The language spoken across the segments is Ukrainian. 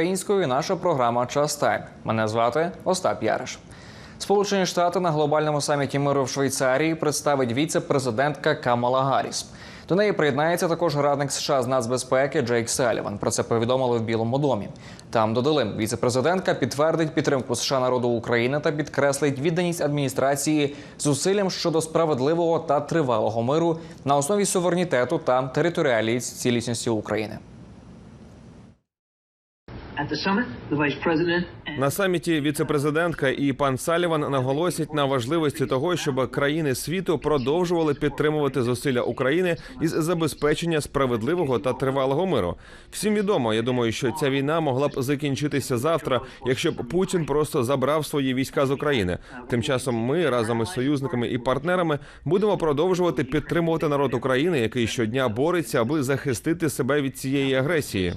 Українською наша програма Час Тайм. Мене звати Остап Яриш. Сполучені Штати на глобальному саміті миру в Швейцарії представить віце-президентка Камала Гарріс. До неї приєднається також радник США з нацбезпеки Джейк Саліван. Про це повідомили в Білому домі. Там додали, віце-президентка підтвердить підтримку США народу України та підкреслить відданість адміністрації зусиллям щодо справедливого та тривалого миру на основі суверенітету та територіальної цілісності України. На саміті віцепрезидентка і пан Саліван наголосять на важливості того, щоб країни світу продовжували підтримувати зусилля України із забезпечення справедливого та тривалого миру. Всім відомо, я думаю, що ця війна могла б закінчитися завтра, якщо б Путін просто забрав свої війська з України. Тим часом ми разом із союзниками і партнерами будемо продовжувати підтримувати народ України, який щодня бореться, аби захистити себе від цієї агресії.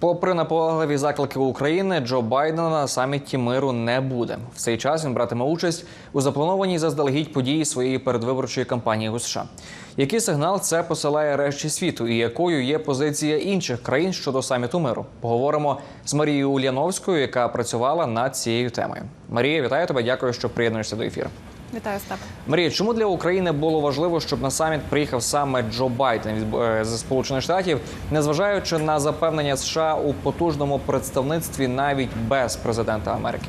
Попри наполегливі заклики України, Джо Байдена на саміті миру не буде. В цей час він братиме участь у запланованій заздалегідь події своєї передвиборчої кампанії у США. Який сигнал це посилає решті світу, і якою є позиція інших країн щодо саміту миру? Поговоримо з Марією Ульяновською, яка працювала над цією темою. Марія, вітаю тебе. Дякую, що приєднуєшся до ефіру. Вітаю Остап. Марія, чому для України було важливо, щоб на саміт приїхав саме Джо Байден е, Сполучених Штатів, незважаючи на запевнення США у потужному представництві навіть без президента Америки?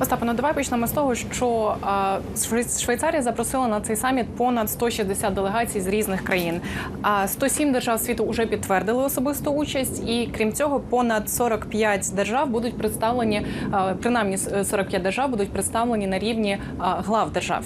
Остапе, ну давай почнемо з того, що Швейцарія запросила на цей саміт понад 160 делегацій з різних країн. А 107 держав світу вже підтвердили особисту участь, і крім цього, понад 45 держав будуть представлені, принаймні с- 45 держав будуть представлені на рівні глав держав.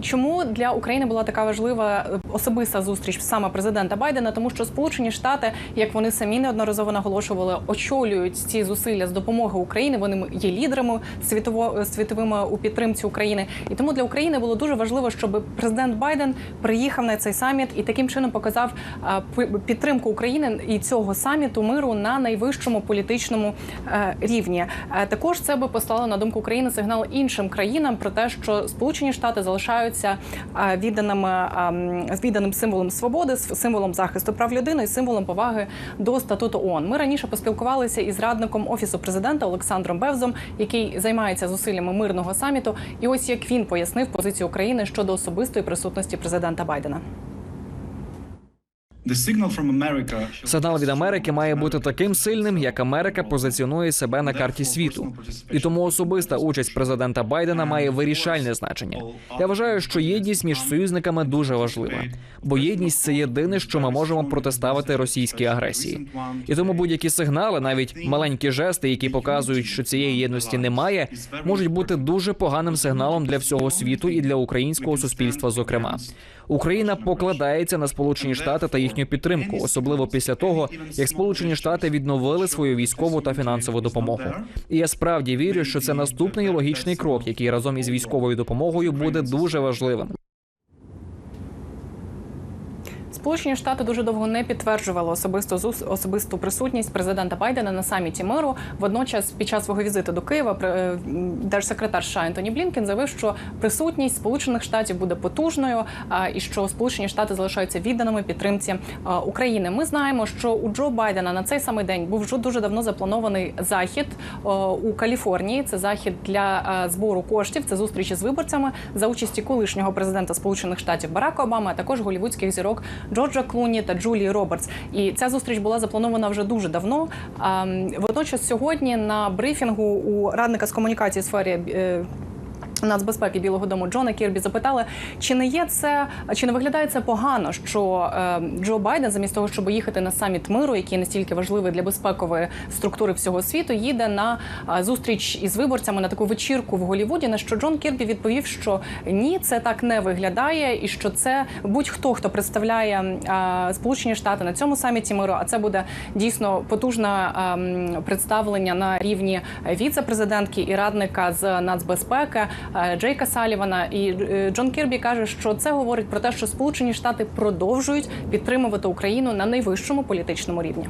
Чому для України була така важлива е, особиста зустріч саме президента Байдена? Тому що Сполучені Штати, як вони самі неодноразово наголошували, очолюють ці зусилля з допомоги України. Вони є лідерами світово світовими у підтримці України. І тому для України було дуже важливо, щоб президент Байден приїхав на цей саміт і таким чином показав а, підтримку України і цього саміту миру на найвищому політичному е, рівні. Е, Також це би послало на думку України сигнал іншим країнам про те, що Сполучені Штати залишаються е, відданими е, відданим символом свободи, символом захисту прав людини і символом поваги до статуту ООН. Ми раніше поспілкувалися із радником офісу президента Олександром Бевзом, який займається зусиллями мирного саміту. І ось як він пояснив позицію України щодо особистої присутності президента Байдена. Сигнал від Америки має бути таким сильним, як Америка позиціонує себе на карті світу. І тому особиста участь президента Байдена має вирішальне значення. Я вважаю, що єдність між союзниками дуже важлива, бо єдність це єдине, що ми можемо протиставити російській агресії. І тому будь-які сигнали, навіть маленькі жести, які показують, що цієї єдності немає, можуть бути дуже поганим сигналом для всього світу і для українського суспільства. Зокрема, Україна покладається на Сполучені Штати та їхню підтримку, особливо після того, як Сполучені Штати відновили свою військову та фінансову допомогу. І я справді вірю, що це наступний логічний крок, який разом із військовою допомогою буде дуже важливим. Сполучені Штати дуже довго не підтверджували особисту зус- особисту присутність президента Байдена на саміті миру. Водночас, під час свого візиту до Києва, е, держсекретар США Ентоні Блінкен заявив, що присутність Сполучених Штатів буде потужною, а, і що Сполучені Штати залишаються відданими підтримці України. Ми знаємо, що у Джо Байдена на цей самий день був вже дуже давно запланований захід у Каліфорнії. Це захід для збору коштів. Це зустрічі з виборцями за участі колишнього президента Сполучених Штатів Барака Обами, а також голівудських зірок Джорджа Клуні та Джулії Робертс. І ця зустріч була запланована вже дуже давно. Водночас сьогодні на брифінгу у радника з комунікації сфері. Нацбезпеки Білого Дому Джона Кірбі запитали, чи не є це, чи не виглядає це погано, що е, Джо Байден, замість того, щоб їхати на саміт миру, який настільки важливий для безпекової структури всього світу, їде на е, зустріч із виборцями на таку вечірку в Голівуді. На що Джон Кірбі відповів, що ні, це так не виглядає, і що це будь-хто, хто представляє е, Сполучені Штати на цьому саміті миру, а це буде дійсно потужне ем, представлення на рівні віце-президентки і радника з нацбезпеки Джейка Салівана. І е, Джон Кірбі каже, що це говорить про те, що Сполучені Штати продовжують підтримувати Україну на найвищому політичному рівні.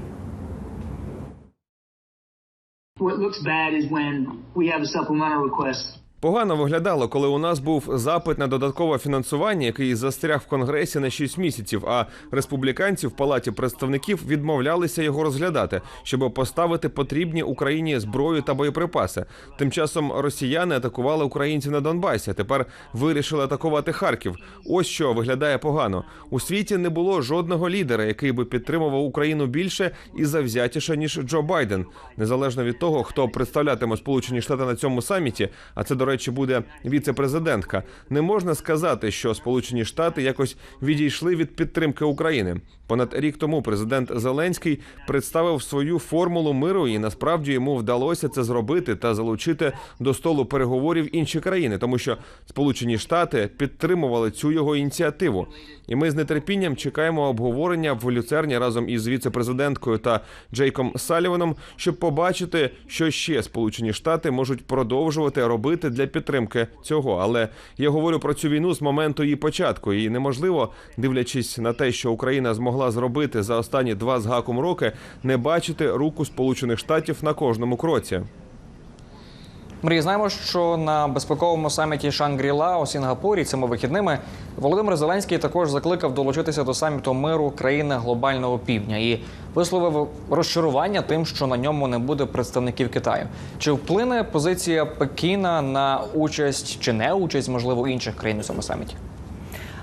What looks bad is when we have a supplemental request Погано виглядало, коли у нас був запит на додаткове фінансування, який застряг в конгресі на 6 місяців. А республіканці в палаті представників відмовлялися його розглядати, щоб поставити потрібні Україні зброю та боєприпаси. Тим часом росіяни атакували українців на Донбасі. Тепер вирішили атакувати Харків. Ось що виглядає погано. У світі не було жодного лідера, який би підтримував Україну більше і завзятіше ніж Джо Байден, незалежно від того, хто представлятиме Сполучені Штати на цьому саміті. А це, до речі, буде віце-президентка. Не можна сказати, що Сполучені Штати якось відійшли від підтримки України. Понад рік тому президент Зеленський представив свою формулу миру, і насправді йому вдалося це зробити та залучити до столу переговорів інші країни, тому що Сполучені Штати підтримували цю його ініціативу. І ми з нетерпінням чекаємо обговорення в люцерні разом із віце-президенткою та Джейком Саліваном, щоб побачити, що ще Сполучені Штати можуть продовжувати робити для підтримки цього. Але я говорю про цю війну з моменту її початку, і неможливо, дивлячись на те, що Україна змогла зробити за останні два з гаком роки, не бачити руку Сполучених Штатів на кожному кроці. Марія, знаємо, що на безпековому саміті Шангріла у Сінгапурі цими вихідними Володимир Зеленський також закликав долучитися до саміту миру країни глобального півдня і висловив розчарування тим, що на ньому не буде представників Китаю. Чи вплине позиція Пекіна на участь чи не участь, можливо, інших країн у цьому саміті?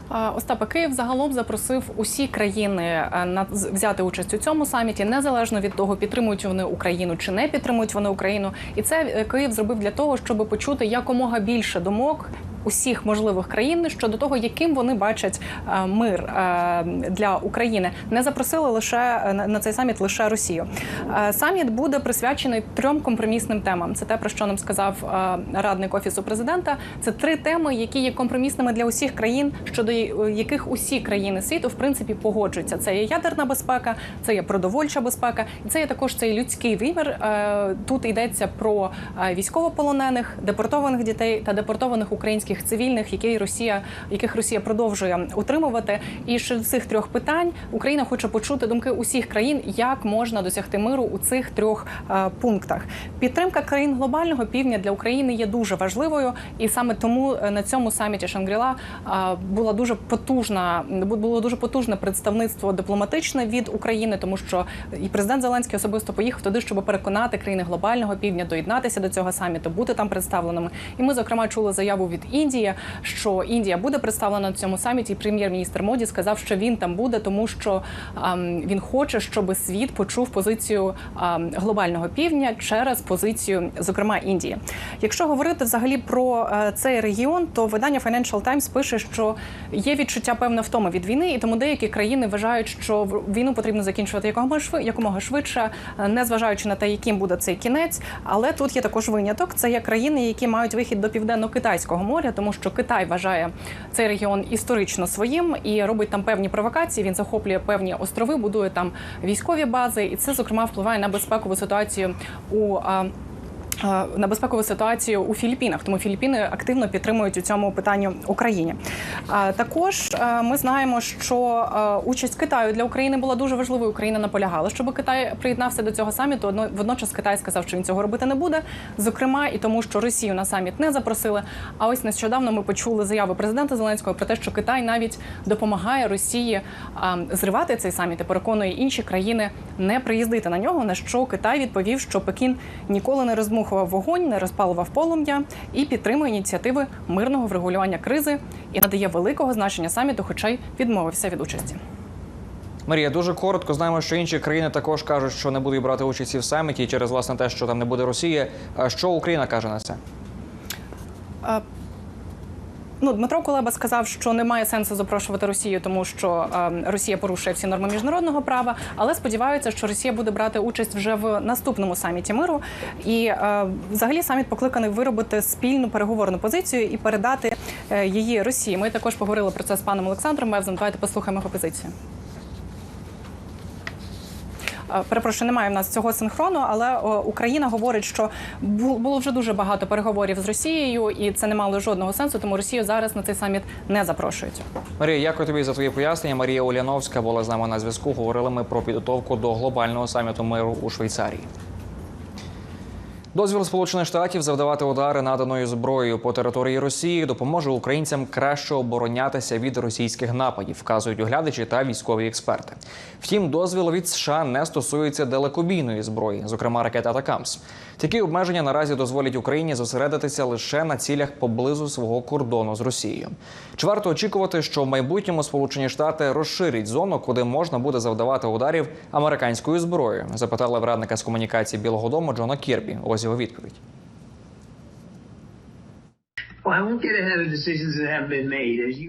Остапа Київ загалом запросив усі країни е, на взяти участь у цьому саміті, незалежно від того, підтримують вони Україну чи не підтримують вони Україну. І це е, Київ зробив для того, щоб почути якомога більше думок. Усіх можливих країн щодо того, яким вони бачать е, мир е, для України, не запросили лише е, на цей саміт лише Росію. Саміт буде присвячений трьом компромісним темам. Це те, про що нам сказав радник офісу президента. Це три теми, які є компромісними для усіх країн, щодо яких усі країни світу в принципі погоджуються. Це є ядерна безпека, це є продовольча безпека, і це є також цей людський вимір. Тут йдеться про військовополонених, депортованих дітей та депортованих українських цивільних, які Росія, яких Росія продовжує утримувати. І з цих трьох питань Україна хоче почути думки усіх країн, як можна досягти миру у цих трьох е, пунктах. Підтримка країн глобального півдня для України є дуже важливою, і саме тому е, на цьому саміті Шангріла е, була дуже потужна бу- було дуже потужне представництво дипломатичне від України, тому що і президент Зеленський особисто поїхав туди, щоб переконати країни глобального півдня доєднатися до цього саміту, бути там представленими. І ми, зокрема, чули заяву від Індії, що Індія буде представлена на цьому саміті. Прем'єр-міністр Моді сказав, що він там буде, тому що ем, він хоче, щоб світ почув позицію ем, глобального півдня через позицію, зокрема Індії. Якщо говорити взагалі про е, цей регіон, то видання Financial Times пише, що є відчуття певне втоми від війни, і тому деякі країни вважають, що війну потрібно закінчувати якомога швидше, е, не зважаючи на те, яким буде цей кінець. Але тут є також виняток. Це є країни, які мають вихід до південно-китайського моря, тому що Китай вважає цей регіон історично своїм і робить там певні провокації. Він захоплює певні острови, будує там військові бази, і це зокрема впливає на безпекову ситуацію у. Е, на безпекову ситуацію у Філіппінах, тому Філіппіни активно підтримують у цьому питанні Україні. Е, Також е, ми знаємо, що участь Китаю для України була дуже важливою. Україна наполягала, щоб Китай приєднався до цього саміту. Одно- Водночас Китай сказав, що він цього робити не буде. Зокрема, і тому, що Росію на саміт не запросили. А ось нещодавно ми почули заяви президента Зеленського про те, що Китай навіть допомагає Росії зривати цей саміт і переконує інші країни не приїздити на нього. На що Китай відповів, що Пекін ніколи не розмухував вогонь, не розпалував полум'я і підтримує ініціативи мирного врегулювання кризи і надає великого значення саміту, хоча й відмовився від участі. Марія, дуже коротко знаємо, що інші країни також кажуть, що не будуть брати участі в саміті через власне те, що там не буде Росії. Що Україна каже на це? Ну, Дмитро Кулеба сказав, що немає сенсу запрошувати Росію, тому що е, Росія порушує всі норми міжнародного права, але сподіваються, що Росія буде брати участь вже в наступному саміті миру. І е, взагалі саміт покликаний виробити спільну переговорну позицію і передати е, її Росії. Ми також поговорили про це з паном Олександром Мевзом. Давайте послухаємо його позицію. Е, Перепрошую, немає в нас цього синхрону, але Україна говорить, що бу- було вже дуже багато переговорів з Росією, і це не мало жодного сенсу, тому Росію зараз на цей саміт не запрошують. Марія, дякую тобі за твої пояснення. Марія Уляновська була з нами на зв'язку. Говорили ми про підготовку до глобального саміту миру у Швейцарії. Дозвіл Сполучених Штатів завдавати удари наданою зброєю по території Росії допоможе українцям краще оборонятися від російських нападів, вказують оглядачі та військові експерти. Втім, дозвіл від США не стосується далекобійної зброї, зокрема ракет Атакамс. Такі обмеження наразі дозволять Україні зосередитися лише на цілях поблизу свого кордону з Росією. Чи варто очікувати, що в майбутньому Сполучені Штати розширять зону, куди можна буде завдавати ударів американською зброєю? Запитала радника з комунікації Білого Дому Джона Кірбі. Ось його відповідь.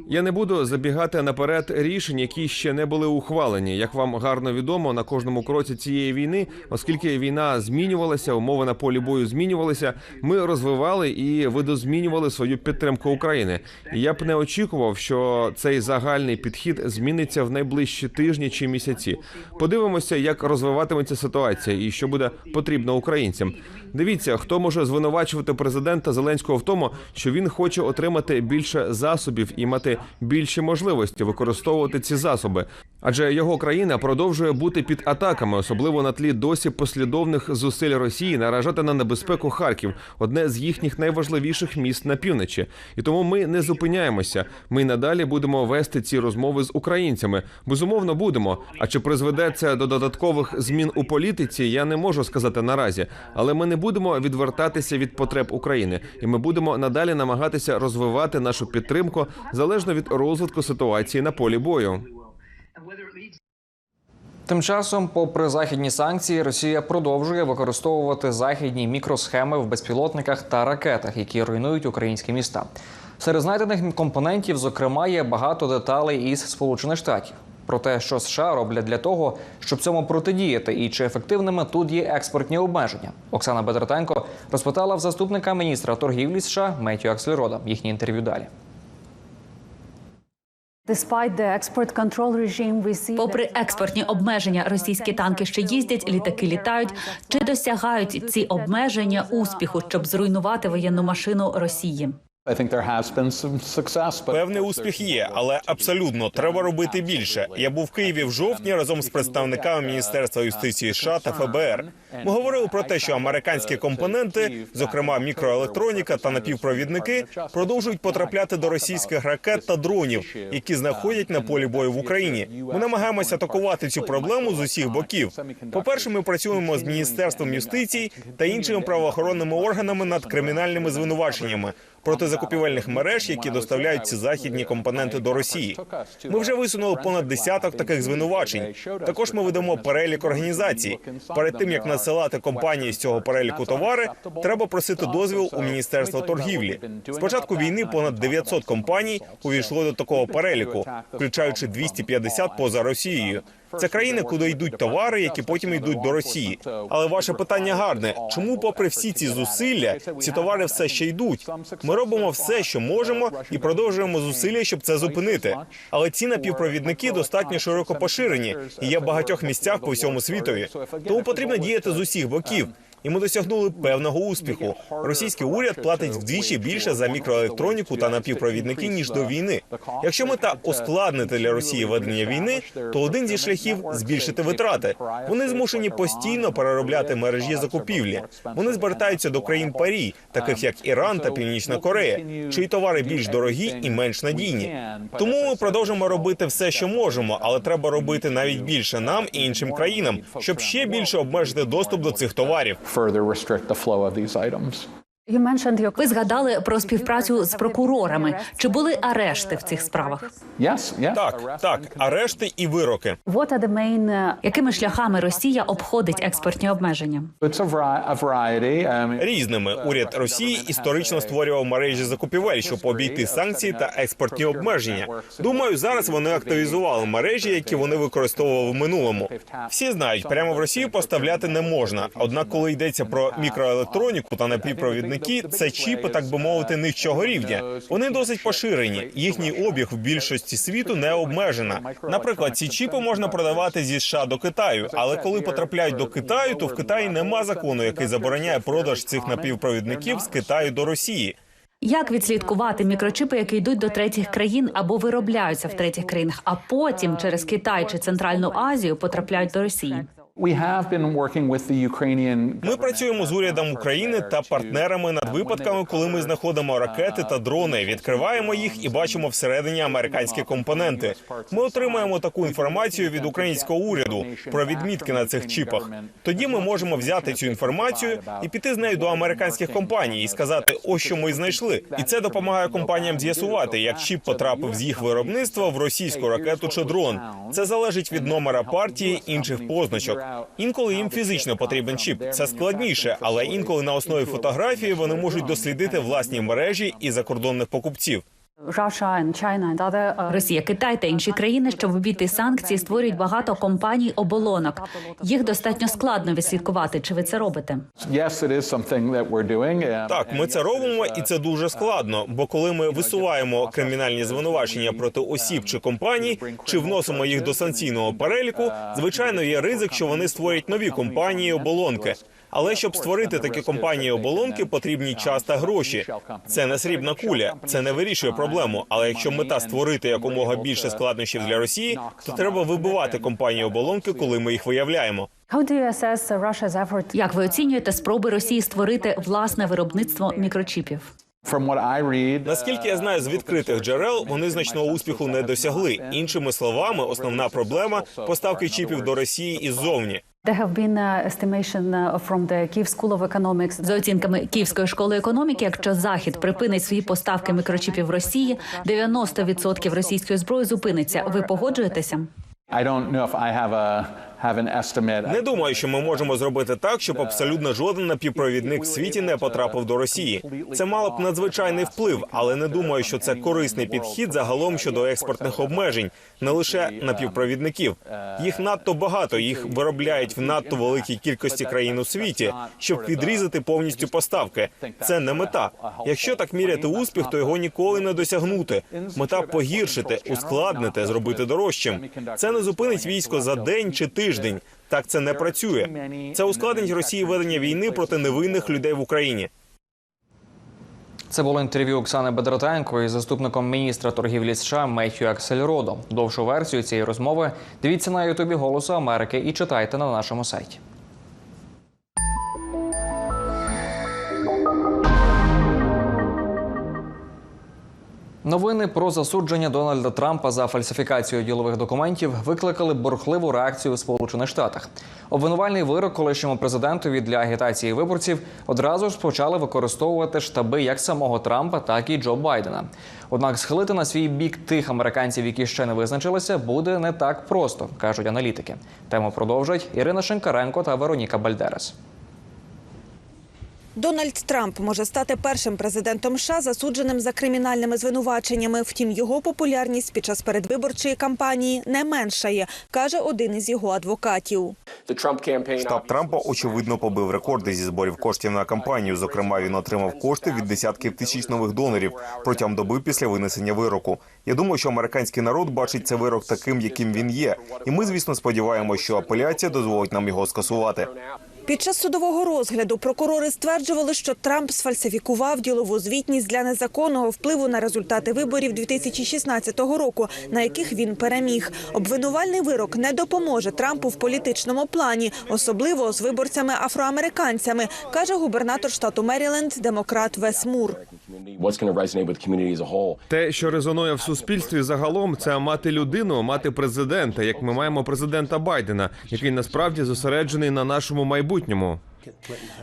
Я не буду забігати наперед рішень, які ще не були ухвалені. Як вам гарно відомо, на кожному кроці цієї війни, оскільки війна змінювалася, умови на полі бою змінювалися. Ми розвивали і видозмінювали свою підтримку України. І я б не очікував, що цей загальний підхід зміниться в найближчі тижні чи місяці. Подивимося, як розвиватиметься ситуація і що буде потрібно українцям. Дивіться, хто може звинувачувати президента Зеленського в тому, що він хоче отримати більше засобів і мати більші можливості використовувати ці засоби. Адже його країна продовжує бути під атаками, особливо на тлі досі послідовних зусиль Росії наражати на небезпеку Харків, одне з їхніх найважливіших міст на півночі. І тому ми не зупиняємося. Ми надалі будемо вести ці розмови з українцями. Безумовно, будемо. А чи призведе це до додаткових змін у політиці? Я не можу сказати наразі, але ми не будемо відвертатися від потреб України, і ми будемо надалі намагатися розвивати нашу підтримку залежно від розвитку ситуації на полі бою. Тим часом, попри західні санкції, Росія продовжує використовувати західні мікросхеми в безпілотниках та ракетах, які руйнують українські міста. Серед знайдених компонентів, зокрема, є багато деталей із Сполучених Штатів. Про те, що США роблять для того, щоб цьому протидіяти, і чи ефективними тут є експортні обмеження. Оксана Бедратенко розпитала в заступника міністра торгівлі США Меттю Акслерода. Їхнє інтерв'ю далі. Попри експортні обмеження, російські танки ще їздять, літаки літають. Чи досягають ці обмеження успіху, щоб зруйнувати воєнну машину Росії? Певний успіх є, але абсолютно треба робити більше. Я був в Києві в жовтні разом з представниками Міністерства юстиції США та ФБР. Ми говорили про те, що американські компоненти, зокрема мікроелектроніка та напівпровідники, продовжують потрапляти до російських ракет та дронів, які знаходять на полі бою в Україні. Ми намагаємося атакувати цю проблему з усіх боків. По перше, ми працюємо з міністерством юстиції та іншими правоохоронними органами над кримінальними звинуваченнями проти закупівельних мереж, які доставляють ці західні компоненти до Росії. Ми вже висунули понад десяток таких звинувачень. Також ми ведемо перелік організацій. Перед тим як надсилати компанії з цього переліку товари, треба просити дозвіл у міністерства торгівлі. З початку війни понад 900 компаній увійшло до такого переліку, включаючи 250 поза Росією. Це країни, куди йдуть товари, які потім йдуть до Росії. Але ваше питання гарне: чому, попри всі ці зусилля, ці товари все ще йдуть? Ми робимо все, що можемо, і продовжуємо зусилля, щоб це зупинити. Але ці напівпровідники достатньо широко поширені і є в багатьох місцях по всьому світові. Тому потрібно діяти з усіх боків. І ми досягнули певного успіху. Російський уряд платить вдвічі більше за мікроелектроніку та напівпровідники ніж до війни. Якщо мета ускладнити для Росії ведення війни, то один зі шляхів збільшити витрати. Вони змушені постійно переробляти мережі закупівлі. Вони звертаються до країн парі, таких як Іран та Північна Корея, чиї товари більш дорогі і менш надійні. Тому ми продовжимо робити все, що можемо, але треба робити навіть більше нам і іншим країнам, щоб ще більше обмежити доступ до цих товарів. Further restrict the flow of these items. Ви згадали про співпрацю з прокурорами. Чи були арешти в цих справах? Так, так, арешти і вироки. Якими шляхами Росія обходить експортні обмеження? Um, Різними уряд Росії історично створював мережі закупівель, щоб обійти санкції та експортні обмеження. Думаю, зараз вони активізували мережі, які вони використовували в минулому. Всі знають, прямо в Росію поставляти не можна. Однак, коли йдеться про мікроелектроніку та напівпровідники, це чіпи, так би мовити, нижчого рівня. Вони досить поширені. Їхній обіг в більшості світу не обмежена. Наприклад, ці чіпи можна продавати зі США до Китаю, але коли потрапляють до Китаю, то в Китаї нема закону, який забороняє продаж цих напівпровідників з Китаю до Росії. Як відслідкувати мікрочипи, які йдуть до третіх країн або виробляються в третіх країнах, а потім через Китай чи Центральну Азію потрапляють до Росії? Ми працюємо з урядом України та партнерами над випадками, коли ми знаходимо ракети та дрони, відкриваємо їх і бачимо всередині американські компоненти. Ми отримаємо таку інформацію від українського уряду про відмітки на цих чіпах. Тоді ми можемо взяти цю інформацію і піти з нею до американських компаній і сказати, ось що ми знайшли. І це допомагає компаніям з'ясувати, як чіп потрапив з їх виробництва в російську ракету чи дрон. Це залежить від номера партії інших позначок. Інколи їм фізично потрібен чіп. Це складніше, але інколи на основі фотографії вони можуть дослідити власні мережі і закордонних покупців. Росія, Китай та інші країни, щоб обійти санкції, створюють багато компаній оболонок. Їх достатньо складно відслідкувати. Чи ви це робите? Uh, Так, ми це робимо, і це дуже складно. Бо коли ми висуваємо кримінальні звинувачення проти осіб чи компаній, чи вносимо їх до санкційного переліку, звичайно, є ризик, що вони створять нові компанії оболонки. Але щоб створити такі компанії оболонки, потрібні час та гроші. Це не срібна куля, це не вирішує проблему. Але якщо мета створити якомога більше складнощів для Росії, то треба вибивати компанії оболонки, коли ми їх виявляємо. Як ви оцінюєте спроби Росії створити власне виробництво мікрочіпів? From what I read, Наскільки я знаю з відкритих джерел, вони значного успіху не досягли. Іншими словами, основна проблема поставки чіпів до Росії іззовні. There have been uh, estimation uh, from the Kiev School of Economics За оцінками Київської школи економіки, якщо захід припинить свої поставки мікрочіпів Росії, 90% російської зброї зупиниться. Ви погоджуєтеся? Не думаю, що ми можемо зробити так, щоб абсолютно жоден напівпровідник в світі не потрапив до Росії. Це мало б надзвичайний вплив, але не думаю, що це корисний підхід загалом щодо експортних обмежень, не лише напівпровідників. Їх надто багато, їх виробляють в надто великій кількості країн у світі, щоб відрізати повністю поставки. Це не мета. Якщо так міряти успіх, то його ніколи не досягнути. Мета погіршити, ускладнити, зробити дорожчим. Це не зупинить військо за день чи тиждень. Так це не працює. Це ускладнить Росії ведення війни проти невинних людей в Україні. Це було інтерв'ю Оксани Бедратенко із заступником міністра торгівлі США Меттью Аксельродом. Довшу версію цієї розмови дивіться на Ютубі Голосу Америки і читайте на нашому сайті. Новини про засудження Дональда Трампа за фальсифікацію ділових документів викликали бурхливу реакцію у Сполучених Штатах. Обвинувальний вирок колишньому президентові для агітації виборців одразу ж почали використовувати штаби як самого Трампа, так і Джо Байдена. Однак схилити на свій бік тих американців, які ще не визначилися, буде не так просто, кажуть аналітики. Тему продовжать Ірина Шенкаренко та Вероніка Бальдерес. Дональд Трамп може стати першим президентом США, засудженим за кримінальними звинуваченнями. Втім, його популярність під час передвиборчої кампанії не меншає, каже один із його адвокатів. Штаб Трампа очевидно побив рекорди зі зборів коштів на кампанію. Зокрема, він отримав кошти від десятків тисяч нових донорів протягом доби після винесення вироку. Я думаю, що американський народ бачить цей вирок таким, яким він є. І ми, звісно, сподіваємося, що апеляція дозволить нам його скасувати. Під час судового розгляду прокурори стверджували, що Трамп сфальсифікував ділову звітність для незаконного впливу на результати виборів 2016 року, на яких він переміг. Обвинувальний вирок не допоможе Трампу в політичному плані, особливо з виборцями афроамериканцями, каже губернатор штату Меріленд, демократ Вес Мур. Те, що резонує в суспільстві загалом, це мати людину, мати президента, як ми маємо президента Байдена, який насправді зосереджений на нашому майбутньому.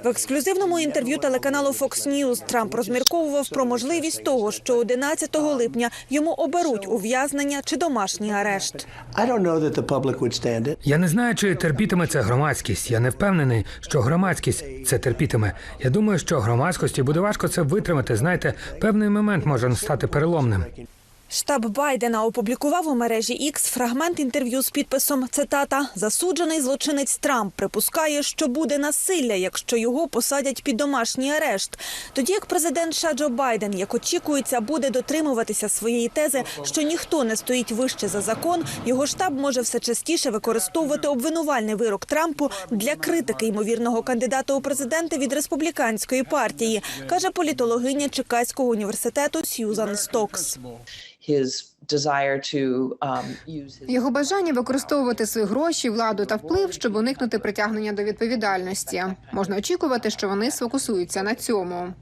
В ексклюзивному інтерв'ю телеканалу Fox News Трамп розмірковував про можливість того, що 11 липня йому оберуть ув'язнення чи домашній арешт. Я не знаю, чи терпітиме це громадськість. Я не впевнений, що громадськість це терпітиме. Я думаю, що громадськості буде важко це витримати. Знаєте, певний момент може стати переломним. Штаб Байдена опублікував у мережі X фрагмент інтерв'ю з підписом цитата «Засуджений злочинець Трамп припускає, що буде насилля, якщо його посадять під домашній арешт». Тоді як президент США Байден, як очікується, буде дотримуватися своєї тези, що ніхто не стоїть вище за закон, його штаб може все частіше використовувати обвинувальний вирок Трампу для критики ймовірного кандидата у президенти від республіканської партії, каже політологиня Чикаського університету Сьюзан Стокс. Його бажання використовувати свої гроші, владу та вплив, щоб уникнути притягнення до відповідальності. Можна очікувати, що вони сфокусуються на цьому.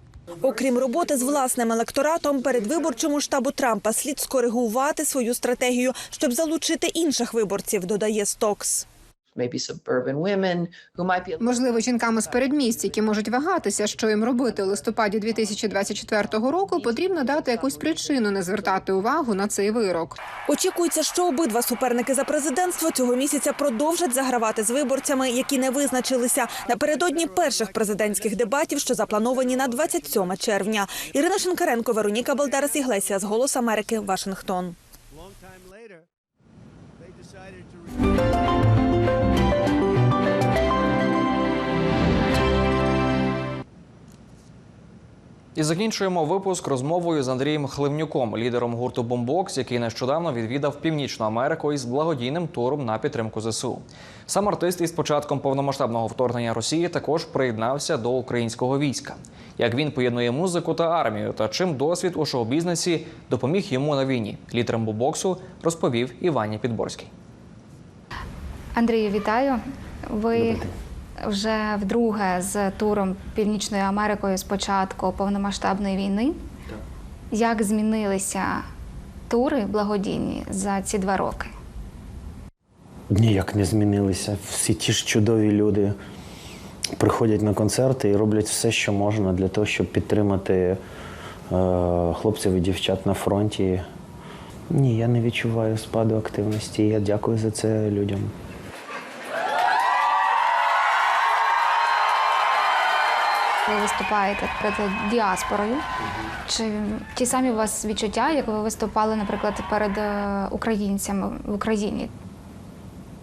Окрім роботи з власним електоратом, передвиборчому штабу Трампа слід скоригувати свою стратегію, щоб залучити інших виборців, додає Стокс. Можливо, жінкам із передмість, які можуть вагатися, що їм робити у листопаді 2024 року, потрібно дати якусь причину не звертати увагу на цей вирок. Очікується, що обидва суперники за президентство цього місяця продовжать загравати з виборцями, які не визначилися напередодні перших президентських дебатів, що заплановані на 27 червня. Ірина Шинкаренко, Вероніка Балдарас Іглесіас, Голос Америки, Вашингтон. І закінчуємо випуск розмовою з Андрієм Хливнюком, лідером гурту Бомбокс, який нещодавно відвідав Північну Америку із благодійним туром на підтримку ЗСУ. Сам артист із початком повномасштабного вторгнення Росії також приєднався до українського війська. Як він поєднує музику та армію, та чим досвід у шоу-бізнесі допоміг йому на війні, лідером бомбоксу розповів Івані Підборський. Андрію, вітаю. Ви вже вдруге з туром Північною Америкою з початку повномасштабної війни. Як змінилися тури благодійні за ці два роки? Ніяк не змінилися. Всі ті ж чудові люди приходять на концерти і роблять все, що можна для того, щоб підтримати е, хлопців і дівчат на фронті. Ні, я не відчуваю спаду активності. Я дякую за це людям. Ви виступаєте перед діаспорою. Чи ті самі у вас відчуття, як ви виступали, наприклад, перед е, українцями в Україні?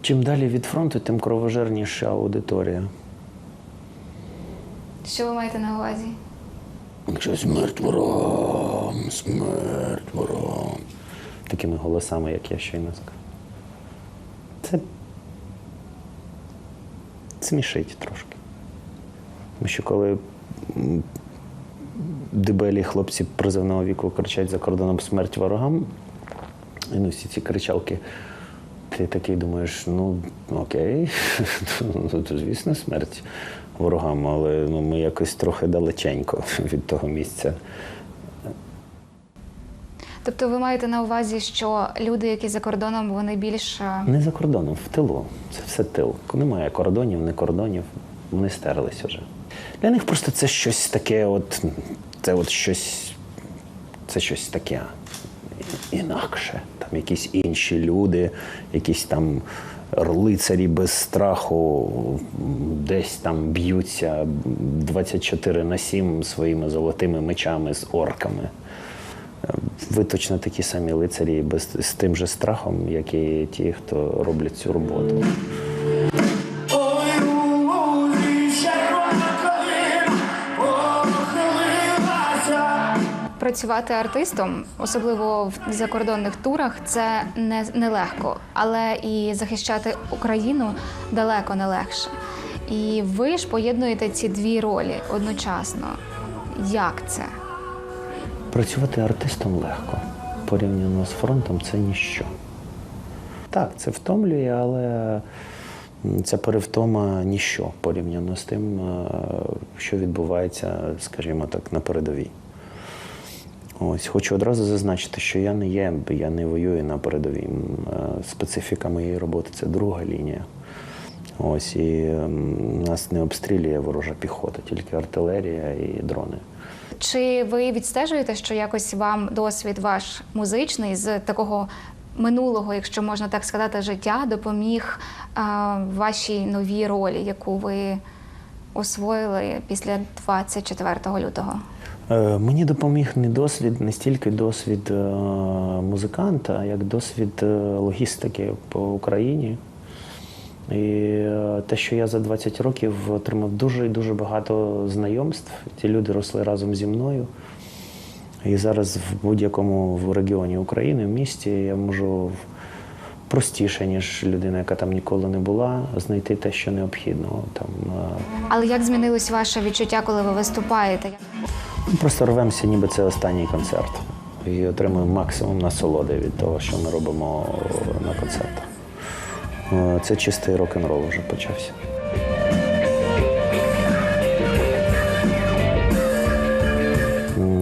Чим далі від фронту, тим кровожерніша аудиторія. Що ви маєте на увазі? Якщо смерть ворогам, смерть ворогам. Такими голосами, як я щойно сказав. Це смішить трошки. Тому що коли дебелі хлопці призовного віку кричать за кордоном смерть ворогам, і ну, всі ці кричалки, ти такий думаєш, ну окей, ну, то, звісно, смерть ворогам, але ну, ми якось трохи далеченько від того місця. Тобто ви маєте на увазі, що люди, які за кордоном, вони більш е, Не за кордоном, в тилу. Це все тил. Немає кордонів, не кордонів. Вони стерлись вже. Для них просто це щось таке, от це от щось, це щось таке інакше. Там якісь інші люди, якісь там лицарі без страху, десь там б'ються 24 на 7 своїми золотими мечами з орками. Ви точно такі самі лицарі без з тим же страхом, як і ті, хто роблять цю роботу. Працювати артистом, особливо в закордонних турах, це не нелегко, але і захищати Україну далеко не легше. І ви ж поєднуєте ці дві ролі одночасно. Як це? Працювати артистом легко. Порівняно з фронтом це ніщо. Так, це втомлює, але ця перевтома ніщо порівняно з тим, е, що відбувається, скажімо так, на передовій. Ось хочу одразу зазначити, що я не є, я не воюю на передовій. Е, Специфіка моєї роботи це друга лінія. Ось і нас не обстрілює ворожа піхота, тільки артилерія і дрони. Чи ви відстежуєте, що якось вам досвід ваш музичний з такого минулого, якщо можна так сказати, життя допоміг а, вашій новій ролі, яку ви освоїли після 24 лютого? Е, Мені допоміг не досвід, не стільки досвід е, музиканта, як досвід е, логістики по Україні. І те, що я за 20 років отримав дуже і дуже багато знайомств. Ті люди росли разом зі мною. І зараз в будь-якому регіоні України, в місті, я можу простіше, ніж людина, яка там ніколи не була, знайти те, що необхідно. Там, Але як змінилось ваше відчуття, коли ви виступаєте? Ми Просто рвемося, ніби це останній концерт. і отримуємо максимум насолоди від того, що ми робимо на концертах. Е, Це чистий рок-н-рол вже почався.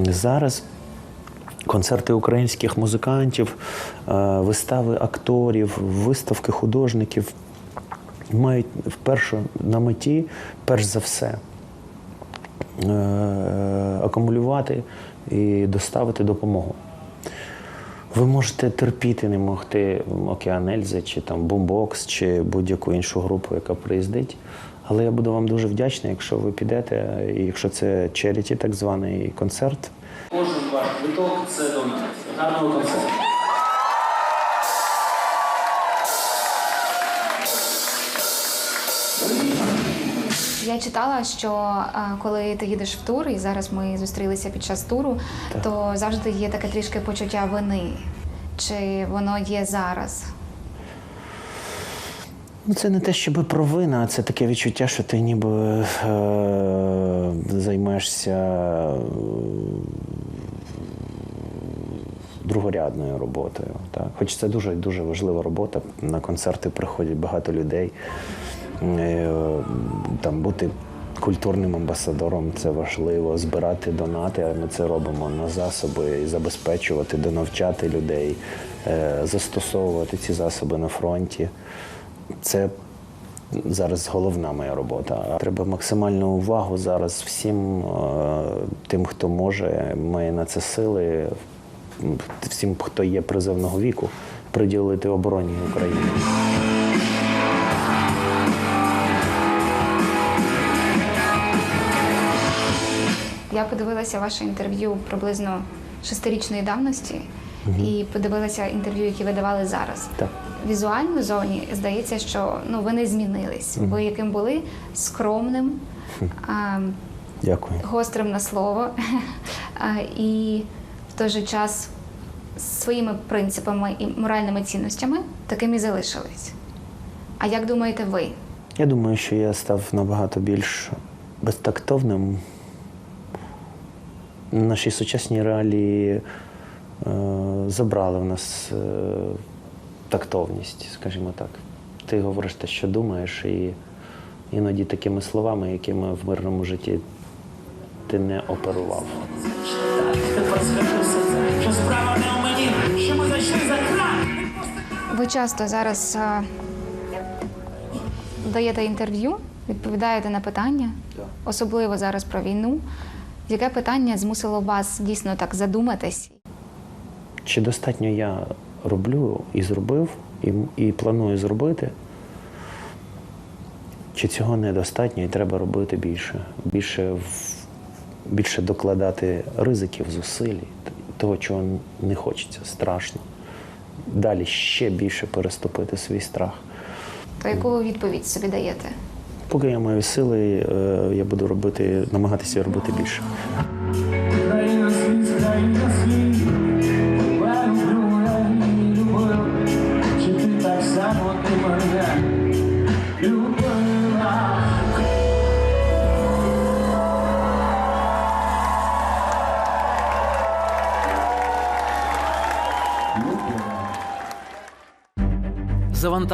Зараз концерти українських музикантів, е, вистави акторів, виставки художників мають вперше на меті, перш за все, акумулювати і доставити допомогу. Ви можете терпіти, не могти Океан Ельзи, чи там Бумбокс, чи будь-яку іншу групу, яка приїздить. Але я буду вам дуже вдячний, якщо ви підете, і якщо це черіті, так званий концерт. Кожен ваш квиток це донат. Гарного концерту. Я читала, що а, коли ти їдеш в тур, і зараз ми зустрілися під час туру, то завжди є таке трішки почуття вини. Чи воно є зараз? Ну, це не те, щоб провина, а це таке відчуття, що ти ніби е, займаєшся е, другорядною роботою. Так? Хоч це дуже дуже важлива робота. На концерти приходять багато людей. Е, там бути культурним амбасадором це важливо, збирати донати. а Ми це робимо на засоби і забезпечувати, донавчати людей, е, застосовувати ці засоби на фронті. Це зараз головна моя робота. Треба максимальну увагу зараз всім е, тим, хто може, має на це сили, всім, хто є призовного віку, приділити обороні України. Я подивилася ваше інтерв'ю приблизно шестирічної давності і подивилася інтерв'ю, які ви давали зараз. Так. Візуально зовні здається, що ну ви не змінились. Мгм. Ви яким були скромним, а, Дякую. гострим на слово, а, і в той же час своїми принципами і моральними цінностями таким і залишились. А як думаєте ви? Я думаю, що я став набагато більш безтактовним. Наші сучасні реалії е, забрали в нас е, тактовність, скажімо так. Ти говориш те, що думаєш, і іноді такими словами, якими в мирному житті ти не оперував. Що справа не у мені, що ми зайшли за край. Ви часто зараз а, даєте інтерв'ю, відповідаєте на питання, особливо зараз про війну. Яке питання змусило вас дійсно так задуматись? Чи достатньо я роблю і зробив, і, і планую зробити? Чи цього недостатньо і треба робити більше? Більше, більше докладати ризиків, зусиль, того, чого не хочеться, страшно. Далі ще більше переступити свій страх. То яку ви відповідь собі даєте? Поки я маю сили, е, я буду робити, намагатися робити більше.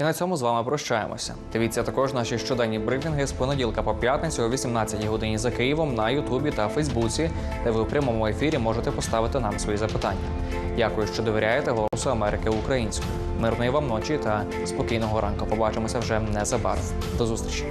І на цьому з вами прощаємося. Дивіться також наші щоденні брифінги з понеділка по п'ятницю о 18 годині за Києвом на Ютубі та Фейсбуці, де ви у прямому ефірі можете поставити нам свої запитання. Дякую, що довіряєте голосу Америки українською. Мирної вам ночі та спокійного ранку. Побачимося вже незабаром. До зустрічі.